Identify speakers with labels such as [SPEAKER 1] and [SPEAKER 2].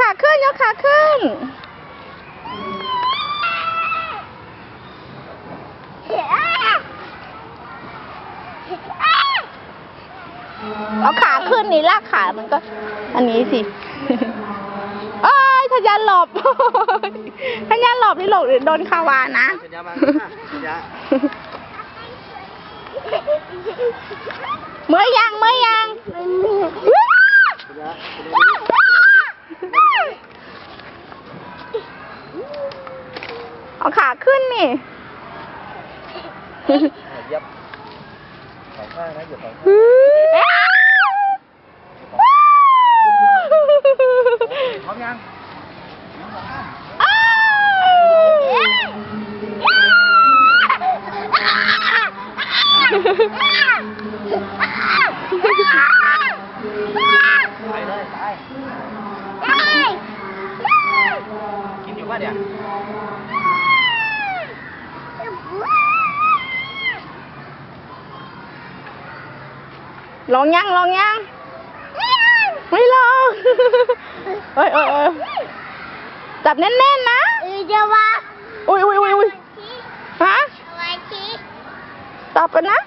[SPEAKER 1] ขาขึ้น เอาขาขึ้นนี่ลากขา มันก็ อันนี้สิเอ้ยทะยานหลบทะยานหลบนี่หลบโดนคาวานะ
[SPEAKER 2] สัญญามาค่ะสัญญา
[SPEAKER 1] เมื่อยังเมื่อยัง
[SPEAKER 2] สัญญา
[SPEAKER 1] เอาขาขึ้นนี่
[SPEAKER 2] เหยียบสองข้างนะเหยียบสองข้างพร้อมยังไปเลยไปกินอยู่ป่ะเนี่ย
[SPEAKER 1] ลองยังลองยังไม่ลอง เอ้ยเอ้ยเอ้ยจับแน่นๆนะ
[SPEAKER 3] จะว่า
[SPEAKER 1] อุ้ยอุ้ยอุ้ยอุ้ยฮะ
[SPEAKER 3] ไว้ที่
[SPEAKER 1] จับกันนะ